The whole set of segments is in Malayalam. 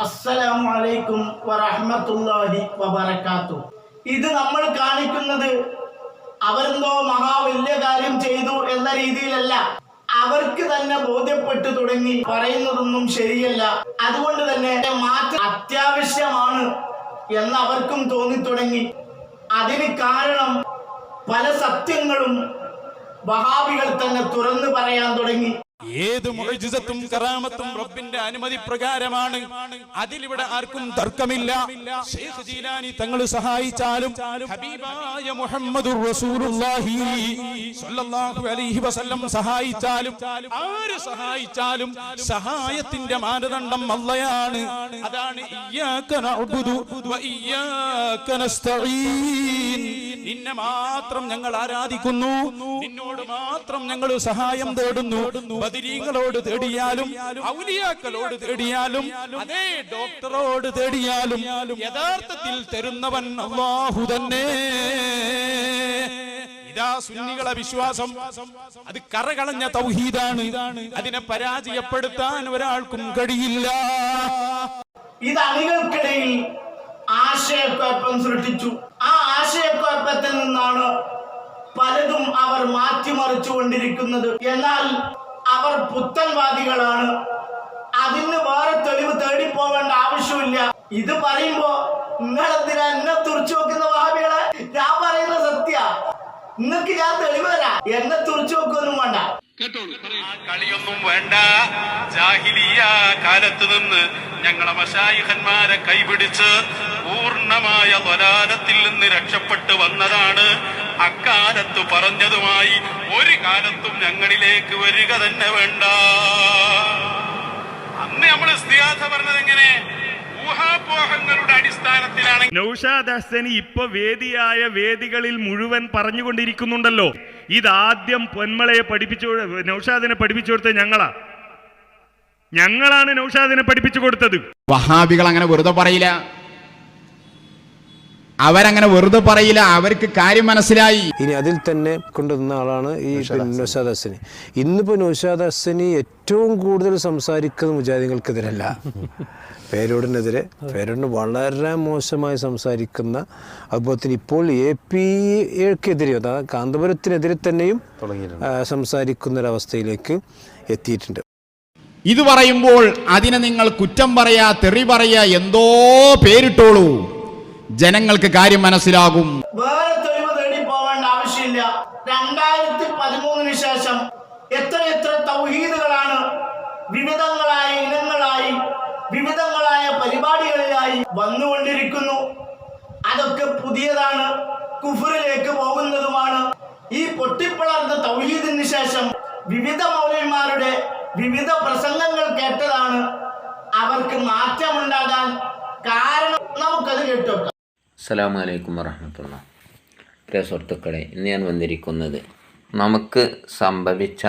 അസ്സലാമു അലൈക്കും വറഹ്മത്തുള്ളാഹി ഇത് നമ്മൾ കാണിക്കുന്നത് അവരെന്തോ മഹാ വലിയ കാര്യം ചെയ്തു എന്ന രീതിയിലല്ല. അവർക്ക് തന്നെ ബോധ്യപ്പെട്ടു തുടങ്ങി. പറയുന്നതൊന്നും ശരിയല്ല. അതുകൊണ്ട് തന്നെ മാറ്റം അത്യാവശ്യമാണ് എന്ന് അവർക്കും തോന്നി തുടങ്ങി അതിന് കാരണം പല സത്യങ്ങളും വഹാബികൾ തന്നെ തുറന്നു പറയാൻ തുടങ്ങി. ഏത് മുഅ്ജിസത്തും കറാമത്തും റബ്ബിന്റെ അനുമതി പ്രകാരമാണ്. അതിലിവിടെ ആർക്കും തർക്കമില്ല. ഷെയ്ഖ് ജീലാനി തങ്ങൾ സഹായിച്ചാലും ഹബീബായ റസൂലുള്ളാഹി സ്വല്ലല്ലാഹു അലൈഹി വസല്ലം സഹായിച്ചാലും ആര് സഹായിച്ചാലും സഹായത്തിന്റെ മാനദണ്ഡം അല്ലയാണ് അതാണ് ഇയ്യാക നഅ്ബുദു വ ഇയ്യാക നസ്തഈൻ. നിന്നെ മാത്രം ഞങ്ങൾ ആരാധിക്കുന്നു. നിന്നോട് മാത്രം ഞങ്ങൾ സഹായം തേടുന്നു. ബദിരീങ്ങളോട് തേടിയാലും ഔലിയാക്കളോട് തേടിയാലും അതേ ഡോക്ടറോട് തേടിയാലും യഥാർത്ഥത്തിൽ തരുന്നവൻ അള്ളാഹു തന്നെ. സുന്നികളെ വിശ്വാസം. അത് കറകളഞ്ഞ തൗഹീദാണ്. അതിനെ പരാജയപ്പെടുത്താൻ ഒരാൾക്കും കഴിയില്ല. ഇത് അണികൾക്കിടയിൽ ആശയക്കുഴപ്പം സൃഷ്ടിച്ചു. ആശയക്കുഴപ്പത്തിൽ നിന്നാണ് പലതും അവർ മാറ്റിമറിച്ചു കൊണ്ടിരിക്കുന്നത് എന്നാൽ അവർ പുത്തൻവാദികളാണ്. അതിന് വേറെ തെളിവ് പോകേണ്ട ആവശ്യമില്ല. ഇത് പറയുമ്പോ നിങ്ങൾ എന്നെ തുറച്ചു നോക്കുന്ന വഹാബികളെ? ഞാൻ പറയുന്ന സത്യ. നിങ്ങൾക്ക് ഞാൻ തെളിവ് തരാം. എന്നെ തുറച്ചു നോക്കൊന്നും വേണ്ട. കളിയൊന്നും വേണ്ട. ജാഹിലിയ കാലത്ത് നിന്ന് ഞങ്ങളെ മഷായിഹന്മാരെ കൈപിടിച്ച് പൂർണമായ തൊലാലത്തിൽ നിന്ന് രക്ഷപ്പെട്ട് വന്നതാണ് അക്കാലത്ത് പറഞ്ഞതുമായി ഒരു കാലത്തും ഞങ്ങളിലേക്ക് വരിക തന്നെ വേണ്ട. അന്ന് നമ്മൾ സ്ഥിയാസ പറഞ്ഞത് എങ്ങനെ? ഊഹാപോഹങ്ങളുടെ അടിസ്ഥാനത്തിലാണ്. നൗഷാദ് ഹസനി ഇപ്പൊ വേദിയായ വേദികളിൽ മുഴുവൻ പറഞ്ഞുകൊണ്ടിരിക്കുന്നുണ്ടല്ലോ. ഇതാദ്യം പൊന്മളയെ പഠിപ്പിച്ചു നൌഷാദിനെ പഠിപ്പിച്ചു കൊടുത്തത് ഞങ്ങളാ. ഞങ്ങളാണ് നൌഷാദിനെ പഠിപ്പിച്ചു കൊടുത്തത്. വഹാബികൾ അങ്ങനെ വെറുതെ പറയില്ല. അവരങ്ങനെ വെറുതെ പറയില്ല. അവർക്ക് കാര്യം മനസ്സിലായി. ഇനി അതിൽ തന്നെ കൊണ്ടുവന്ന ആളാണ് ഈ പിന്നെ നൗഷാദ് ഹസ്സനി ഇന്നിപ്പോൾ നൗഷാദ് ഹസ്സനി ഏറ്റവും കൂടുതൽ സംസാരിക്കുന്നത് മുജാഹിദികൾക്കെതിരല്ല. പേരോടിനെതിരെ പേരോടിന് വളരെ മോശമായി സംസാരിക്കുന്ന അതുപോലെ തന്നെ ഇപ്പോൾ എ പി എക്കെതിരെയോ അതായത് കാന്തപുരത്തിനെതിരെ തന്നെയും സംസാരിക്കുന്ന ഒരവസ്ഥയിലേക്ക് എത്തിയിട്ടുണ്ട്. ഇത് പറയുമ്പോൾ അതിനെ നിങ്ങൾ കുറ്റം പറയാ തെറി പറയാ എന്തോ പേരിട്ടോളൂ. ജനങ്ങൾക്ക് കാര്യം മനസ്സിലാകും. വേറെ തെളിവ് തേടി പോവേണ്ട ആവശ്യമില്ല. രണ്ടായിരത്തി പതിമൂന്നിന് ശേഷം എത്ര എത്ര തൗഹീദുകളാണ് വിവിധങ്ങളായ ഇനങ്ങളായി വിവിധങ്ങളായ പരിപാടികളിലായി വന്നുകൊണ്ടിരിക്കുന്നു. അതൊക്കെ പുതിയതാണ് കുഫറിലേക്ക് പോകുന്നതുമാണ്. ഈ പൊട്ടിപ്പിളർന്ന തൗഹീദിന് ശേഷം വിവിധ മൗലന്മാരുടെ വിവിധ പ്രസംഗങ്ങൾ കേട്ടതാണ്. അവർക്ക് മാറ്റമുണ്ടാകാൻ കാരണം നമുക്കത് കേട്ടുവെക്കാം അസ്സലാമു അലൈക്കും വറഹമത്തുള്ള പ്രിയ സുഹൃത്തുക്കളെ ഇന്ന് ഞാൻ വന്നിരിക്കുന്നത് നമുക്ക് സംഭവിച്ച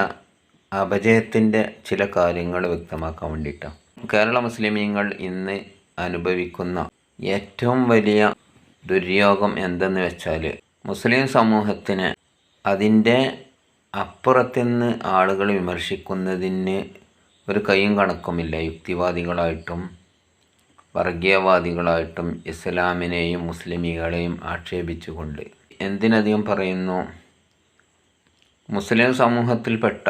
അപജയത്തിന്റെ ചില കാര്യങ്ങൾ വ്യക്തമാക്കാൻ വേണ്ടിയിട്ടാണ്. കേരള മുസ്ലിമീങ്ങൾ ഇന്ന് അനുഭവിക്കുന്ന ഏറ്റവും വലിയ ദുര്യോഗം എന്തെന്ന് വെച്ചാൽ മുസ്ലിം സമൂഹത്തിന് അതിന്റെ അപ്പുറത്തുനിന്ന് ആളുകൾ വിമർശിക്കുന്നതിന് ഒരു കൈയും കണക്കുമില്ല. യുക്തിവാദികളായിട്ടും വർഗീയവാദികളായിട്ടും ഇസ്ലാമിനെയും മുസ്ലിമീങ്ങളെയും ആക്ഷേപിച്ചുകൊണ്ട് എന്തിനധികം പറയുന്നു? മുസ്ലിം സമൂഹത്തിൽപ്പെട്ട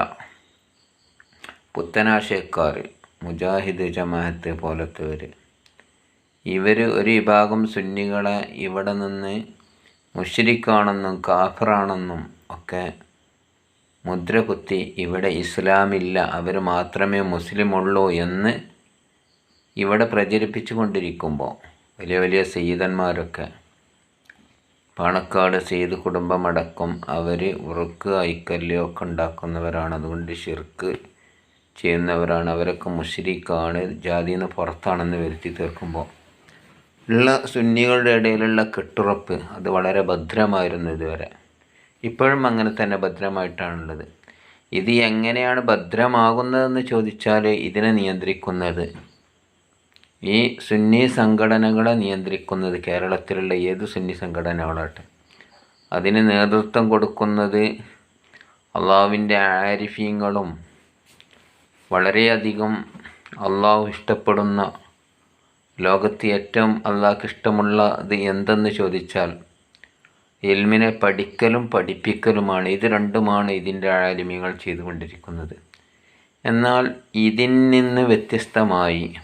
പുത്തനാശയക്കാർ മുജാഹിദ് ജമാഅത്ത് പോലത്തവർ ഇവർ ഒരു വിഭാഗം സുന്നികളെ ഇവിടെ നിന്ന് മുഷരിക്കാണെന്നും കാഫറാണെന്നും ഒക്കെ മുദ്രകുത്തി ഇവിടെ ഇസ്ലാമില്ല അവർ മാത്രമേ മുസ്ലിമുള്ളൂ എന്ന് ഇവിടെ പ്രചരിപ്പിച്ചു കൊണ്ടിരിക്കുമ്പോൾ വലിയ വലിയ സയ്യിദന്മാരൊക്കെ പാണക്കാട് സെയ്ത് കുടുംബമടക്കം അവർ ഉറുക്ക് ഐക്കല്യമൊക്കെ ഉണ്ടാക്കുന്നവരാണ്. അതുകൊണ്ട് ഷിർക്ക് ചെയ്യുന്നവരാണ്. അവരൊക്കെ മുഷിരിക്കാണ് ജാതിയിൽ നിന്ന് പുറത്താണെന്ന് വരുത്തി തീർക്കുമ്പോൾ ഉള്ള സുന്നികളുടെ ഇടയിലുള്ള കെട്ടുറപ്പ് അത് വളരെ ഭദ്രമായിരുന്നു ഇതുവരെ. ഇപ്പോഴും അങ്ങനെ തന്നെ ഭദ്രമായിട്ടാണുള്ളത്. ഇത് എങ്ങനെയാണ് ഭദ്രമാകുന്നതെന്ന് ചോദിച്ചാൽ ഇതിനെ നിയന്ത്രിക്കുന്നത് ഈ സുന്നി സംഘടനകളെ നിയന്ത്രിക്കുന്നത് കേരളത്തിലുള്ള ഏത് സുന്നി സംഘടനകളാട്ടെ അതിന് നേതൃത്വം കൊടുക്കുന്നത് അള്ളാവിന്റെ ആരിഫീങ്ങളും വളരെയധികം അള്ളാഹു ഇഷ്ടപ്പെടുന്ന ലോകത്ത് ഏറ്റവും അള്ളാഹ്ക്ക് ഇഷ്ടമുള്ളത് എന്തെന്ന് ചോദിച്ചാൽ എൽമിനെ പഠിക്കലും പഠിപ്പിക്കലുമാണ്. ഇത് രണ്ടുമാണ് ഇതിന്റെ ആലിമ്യങ്ങൾ ചെയ്തുകൊണ്ടിരിക്കുന്നത്. എന്നാൽ ഇതിൽ നിന്ന് വ്യത്യസ്തമായി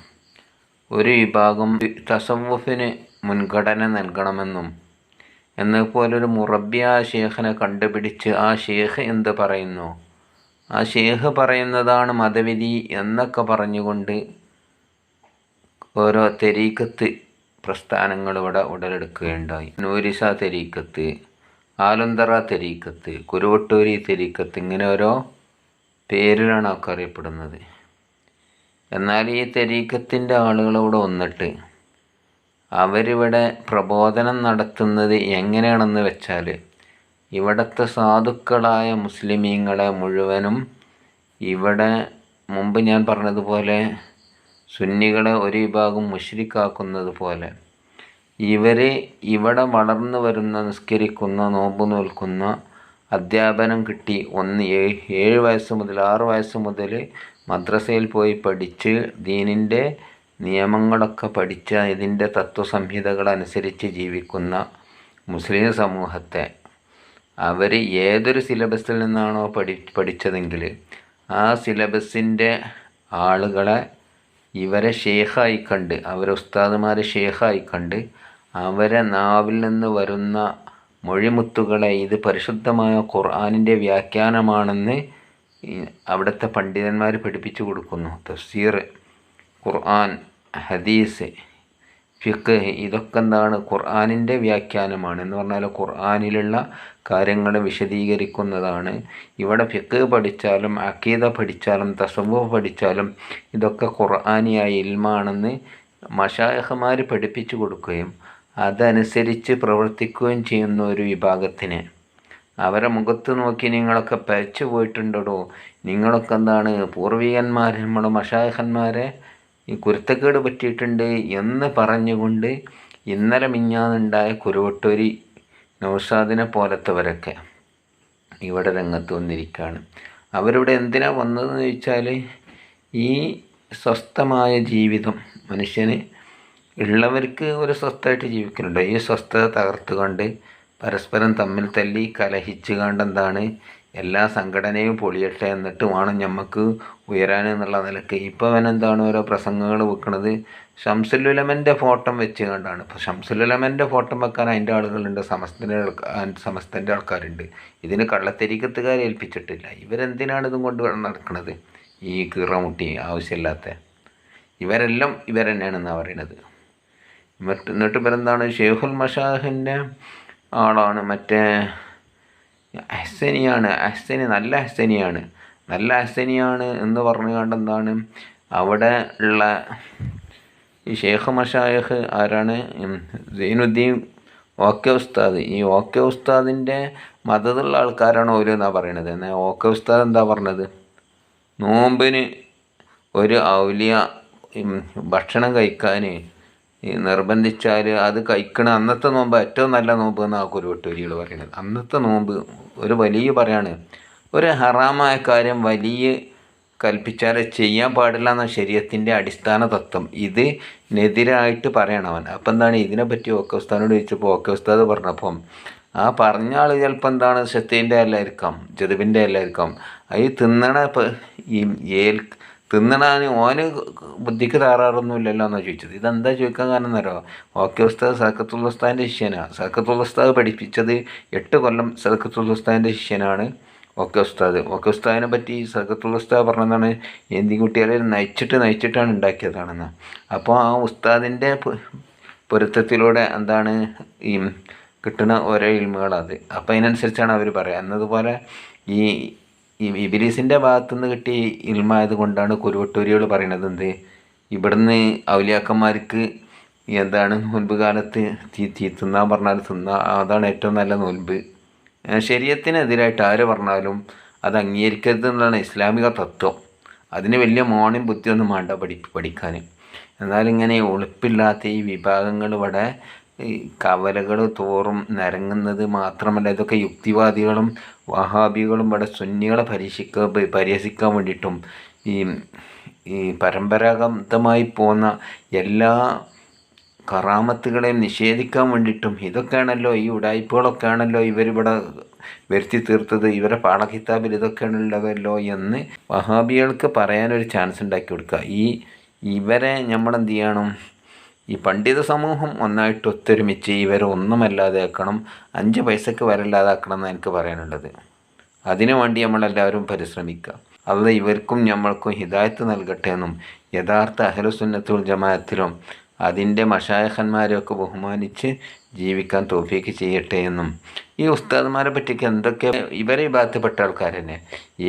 ഒരു വിഭാഗം തസവുഫിന് മുൻഗണന നൽകണമെന്നും എന്നതുപോലൊരു മുറബിയ ഷേഖിനെ കണ്ടുപിടിച്ച് ആ ഷേഖ് എന്ത് പറയുന്നു? ആ ഷേഖ് പറയുന്നതാണ് മതവിധി എന്നൊക്കെ പറഞ്ഞുകൊണ്ട് ഓരോ തെരീക്കത്ത് പ്രസ്ഥാനങ്ങൾ ഇവിടെ ഉടലെടുക്കുകയുണ്ടായി. നൂരിസ തെരീക്കത്ത് ആലന്തറ തെരീക്കത്ത് കുരുവട്ടൂരി തെരീക്കത്ത് ഇങ്ങനെ ഓരോ പേരിലാണ് ഒക്കെ അറിയപ്പെടുന്നത്. എന്നാൽ ഈ തെരീക്കത്തിന്റെ ആളുകളോട് വന്നിട്ട് അവരിവിടെ പ്രബോധനം നടത്തുന്നത് എങ്ങനെയാണെന്ന് വെച്ചാൽ ഇവിടുത്തെ സാധുക്കളായ മുസ്ലിമീങ്ങളെ മുഴുവനും ഇവിടെ മുമ്പ് ഞാൻ പറഞ്ഞതുപോലെ സുന്നികളെ ഒരു വിഭാഗം മുഷ്രിക്കാക്കുന്നത് പോലെ ഇവർ ഇവിടെ വളർന്നു വരുന്ന നിസ്കരിക്കുന്ന നോമ്പ് നോൽക്കുന്ന അധ്യാപനം കിട്ടി ഒന്ന് ഏഴ് വയസ്സ് മുതൽ ആറ് വയസ്സ് മുതൽ മദ്രസയിൽ പോയി പഠിച്ച് ദീനിന്റെ നിയമങ്ങളൊക്കെ പഠിച്ച് ഇതിന്റെ തത്വസംഹിതകളനുസരിച്ച് ജീവിക്കുന്ന മുസ്ലിം സമൂഹത്തെ അവർ ഏതൊരു സിലബസിൽ നിന്നാണോ പഠി പഠിച്ചതെങ്കിൽ ആ സിലബസിന്റെ ആളുകളെ ഇവരെ ഷേഖായി കണ്ട് അവരെ ഉസ്താദുമാരെ ഷേഖായി കണ്ട് അവരെ നാവിൽ നിന്ന് വരുന്ന മൊഴിമുത്തുകളെ ഇത് പരിശുദ്ധമായ ഖുർആാനിന്റെ വ്യാഖ്യാനമാണെന്ന് ഈ അവിടുത്തെ പണ്ഡിതന്മാർ പഠിപ്പിച്ചു കൊടുക്കുന്നു. തഫ്സീർ ഖുർആൻ ഹദീസ് ഫിഖ് ഇതൊക്കെ എന്താണ് ഖുർആാനിന്റെ വ്യാഖ്യാനമാണ്. എന്ന് പറഞ്ഞാൽ ഖുർആാനിലുള്ള കാര്യങ്ങൾ വിശദീകരിക്കുന്നതാണ്. ഇവിടെ ഫിഖ് പഠിച്ചാലും അക്കീത പഠിച്ചാലും തസവ്വ പഠിച്ചാലും ഇതൊക്കെ ഖുർആാനിയായ ഇൽമാണെന്ന് മഷായഹമാർ പഠിപ്പിച്ചു കൊടുക്കുകയും അതനുസരിച്ച് പ്രവർത്തിക്കുകയും ചെയ്യുന്ന ഒരു വിഭാഗത്തിന്. അവരെ മുഖത്ത് നോക്കി നിങ്ങളൊക്കെ പരച്ചു പോയിട്ടുണ്ടോ നിങ്ങളൊക്കെ എന്താണ് പൂർവികന്മാർ നമ്മുടെ മഷായഹന്മാരെ ഈ കുരുത്തക്കേട് പറ്റിയിട്ടുണ്ട് എന്ന് പറഞ്ഞുകൊണ്ട് ഇന്നലെ മിഞ്ഞാന്നുണ്ടായ കുരുവട്ടൂരി നൗഷാദിനെ പോലത്തവരൊക്കെ ഇവിടെ രംഗത്ത് വന്നിരിക്കുകയാണ് അവരിവിടെ എന്തിനാ വന്നതെന്ന് ചോദിച്ചാൽ ഈ സ്വസ്ഥമായ ജീവിതം മനുഷ്യന് ഉള്ളവർക്ക് ഒരു സ്വസ്ഥമായിട്ട് ജീവിക്കുന്നുണ്ട് ഈ സ്വസ്ഥത തകർത്തുകൊണ്ട് പരസ്പരം തമ്മിൽ തല്ലി കലഹിച്ച് കണ്ടെന്താണ് എല്ലാ സംഘടനയും പൊളിയട്ടെ എന്നിട്ട് വേണം ഞമ്മക്ക് ഉയരാൻ എന്നുള്ള നിലയ്ക്ക്. ഇപ്പോൾ അവനെന്താണ് ഓരോ പ്രസംഗങ്ങൾ വെക്കുന്നത് ഷംസുലുലമന്റെ ഫോട്ടോ വെച്ച് കണ്ടാണ് ഇപ്പോൾ ഷംസുലുലമന്റെ ഫോട്ടോ വെക്കാൻ അതിന്റെ ആളുകളുണ്ട് സമസ്തന്റെ സമസ്തന്റെ ആൾക്കാരുണ്ട്. ഇതിന് കള്ളത്തെരിക്കത്തുകാരെ ഏൽപ്പിച്ചിട്ടില്ല. ഇവരെന്തിനാണ് ഇതും കൊണ്ട് നടക്കുന്നത് ഈ കീറമുട്ടി ആവശ്യമില്ലാത്ത. ഇവരെല്ലാം ഇവരെന്നെയാണെന്നാണ് പറയണത്. എന്നിട്ട് ഇവരെന്താണ്? ഷെയ്ഖുൽ മഷാഹിന്റെ ആളാണ്. മറ്റേ അഹ്സനിയാണ്. അഹ്സനി നല്ല അഹ്സനിയാണ്. നല്ല അഹ്സനിയാണ് എന്ന് പറഞ്ഞുകൊണ്ട് എന്താണ്? അവിടെ ഉള്ള ഈ ഷേഖ് മഷായഖ് ആരാണ്? സൈനുദ്ദീൻ ഓക്കെ ഉസ്താദ്. ഈ ഓക്കെ ഉസ്താദിന്റെ മതത്തുള്ള ആൾക്കാരാണ് ഓരോ എന്നാ പറയണത്. എന്നാൽ ഓക്കെ ഉസ്താദ് എന്താ പറഞ്ഞത്? നോമ്പിന് ഒരു ഔലിയ ഭക്ഷണം കഴിക്കാൻ ഈ നിർബന്ധിച്ചാൽ അത് കഴിക്കണ അന്നത്തെ നോമ്പ് ഏറ്റവും നല്ല നോമ്പ് എന്നാണ് കുരുവട്ടൂരികൾ പറയുന്നത്. അന്നത്തെ നോമ്പ് ഒരു വലിയ പറയാണ്. ഒരു ഹറാമായ കാര്യം വലിയ കൽപ്പിച്ചാൽ ചെയ്യാൻ പാടില്ല എന്ന ശരീരത്തിന്റെ അടിസ്ഥാന തത്വം. ഇതിനെതിരായിട്ട് പറയണം അവൻ. അപ്പം എന്താണ് ഇതിനെപ്പറ്റി ഓക്കെ ഉസ്താദിനോട് ചോദിച്ചപ്പോൾ ഓക്കെ ഉസ്താദ് പറഞ്ഞപ്പം ആ പറഞ്ഞ ആൾ ചിലപ്പോൾ എന്താണ് സത്യന്റെ അല്ലായിരിക്കാം ജതുബിന്റെ അല്ലായിരിക്കാം അത് തിന്നണ ഈ ഏൽ തിന്നണാന് ഓന് ബുദ്ധിക്ക് താറാറൊന്നുമില്ലല്ലോ എന്നാണ് ചോദിച്ചത്. ഇതെന്താ ചോദിക്കാൻ കാരണം എന്നറിയോ? ഓക്കെ ഉസ്താദ് സക്കത്തുൽ ഉസ്താദിന്റെ ശിഷ്യനാണ് സക്കത്തുൽ ഉസ്താദ് പഠിപ്പിച്ചത് എട്ട് കൊല്ലം സക്കത്തുൽ ഉസ്താദിന്റെ ശിഷ്യനാണ് ഓക്കെ ഉസ്താദ്. ഓക്കെ ഉസ്താദിനെ പറ്റി സക്കത്തുൽ ഉസ്താദ് പറഞ്ഞതാണ് എന്തി കുട്ടികളെ നയിച്ചിട്ട് നയിച്ചിട്ടാണ് ഉണ്ടാക്കിയതാണെന്ന്. അപ്പോൾ ആ ഉസ്താദിന്റെ പൊരുത്തത്തിലൂടെ എന്താണ് ഈ കിട്ടുന്ന ഓരോ ഇൽമുകളത് അപ്പോൾ അതിനനുസരിച്ചാണ് അവർ പറയുക എന്നതുപോലെ ഈ ഈ ഇബിലീസിന്റെ ഭാഗത്തുനിന്ന് കിട്ടിയ ഇൽമായത് കൊണ്ടാണ് കുരുവട്ടൂരികൾ പറയണത് എന്ത്? ഇവിടുന്ന് ഔലിയാക്കന്മാർക്ക് എന്താണ് നോൻപ് കാലത്ത് തീ തീ തിന്നാൻ പറഞ്ഞാൽ തിന്നാ അതാണ് ഏറ്റവും നല്ല നോൽബ്. ശരീരത്തിനെതിരായിട്ട് ആര് പറഞ്ഞാലും അത് അംഗീകരിക്കരുത് എന്നുള്ളതാണ് ഇസ്ലാമിക തത്വം. അതിന് വലിയ മോണയും ബുദ്ധിയൊന്നും വേണ്ട പഠി പഠിക്കാൻ. എന്നാലിങ്ങനെ ഒളിപ്പില്ലാത്ത ഈ വിഭാഗങ്ങൾ ഇവിടെ കവലകൾ തോറും നിരങ്ങുന്നത് മാത്രമല്ല ഇതൊക്കെ യുക്തിവാദികളും വഹാബികളും ഇവിടെ സുന്നികളെ പരീക്ഷിക്ക പരിഹസിക്കാൻ വേണ്ടിയിട്ടും ഈ ഈ പരമ്പരാഗതമായി പോകുന്ന എല്ലാ കറാമത്തുകളെയും നിഷേധിക്കാൻ വേണ്ടിയിട്ടും ഇതൊക്കെയാണല്ലോ ഈ ഉടായ്പകളൊക്കെ ആണല്ലോ ഇവരിവിടെ വരുത്തി തീർത്തത് ഇവരെ പാഠകിതാബിൽ ഇതൊക്കെയാണുള്ളതല്ലോ എന്ന് വഹാബികൾക്ക് പറയാനൊരു ചാൻസ് ഉണ്ടാക്കി കൊടുക്കുക. ഈ ഇവരെ നമ്മളെന്ത് ചെയ്യണം? ഈ പണ്ഡിത സമൂഹം ഒന്നായിട്ട് ഒത്തൊരുമിച്ച് ഇവരെ ഒന്നുമല്ലാതെ ആക്കണം അഞ്ച് പൈസക്ക് വരല്ലാതാക്കണം എന്ന് എനിക്ക് പറയാനുള്ളത്. അതിനു വേണ്ടി നമ്മളെല്ലാവരും പരിശ്രമിക്കുക. അത് ഇവർക്കും നമ്മൾക്കും ഹിദായത്ത് നൽകട്ടെ എന്നും യഥാർത്ഥ അഹലുസുന്നത്തുൽ ജമാഅത്തിലും അതിന്റെ മഷായഹന്മാരെയൊക്കെ ബഹുമാനിച്ച് ജീവിക്കാൻ തോഫിക്ക് ചെയ്യട്ടെ എന്നും ഈ ഉസ്താദ്മാരെ പറ്റിയൊക്കെ എന്തൊക്കെ ഇവരെ ഈ ആൾക്കാർ തന്നെ?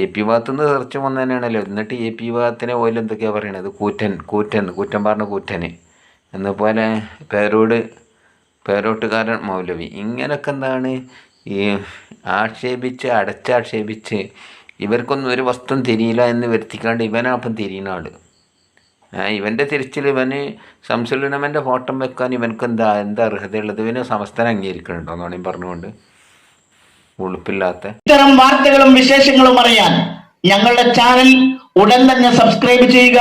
എ പി ഭാഗത്തു നിന്ന് തെറിച്ച് വന്നു തന്നെയാണല്ലോ എന്നിട്ട് എ പി ഭാഗത്തിനെ ഓയിൽ എന്തൊക്കെയാണ് പറയണത്? കൂറ്റൻ കൂറ്റൻ കൂറ്റൻ പറഞ്ഞ കൂറ്റന്. എന്നപോലെ പേരോട് പേരോട്ടുകാരൻ മൗലവി. ഇങ്ങനെയൊക്കെ എന്താണ് ഈ ആക്ഷേപിച്ച് അടച്ചാക്ഷേപിച്ച് ഇവർക്കൊന്നും ഒരു വസ്തുവും തിരിയില്ല എന്ന് വരുത്തിക്കാണ്ട് ഇവനാപ്പം തിരിയുന്ന ആൾ. ഇവന്റെ തിരിച്ചിൽ ഇവന് സംസുലിനമന്റെ ഫോട്ടം വെക്കാൻ ഇവനക്ക് എന്താ എന്താ അർഹതയുള്ളത്? ഇവന് സമസ്തനെ അംഗീകരിക്കുന്നുണ്ടോ എന്നാണ് പറഞ്ഞുകൊണ്ട്. ഉളുപ്പില്ലാത്ത. ഇത്തരം വാർത്തകളും വിശേഷങ്ങളും അറിയാൻ ഞങ്ങളുടെ ചാനൽ ഉടൻ തന്നെ സബ്സ്ക്രൈബ് ചെയ്യുക.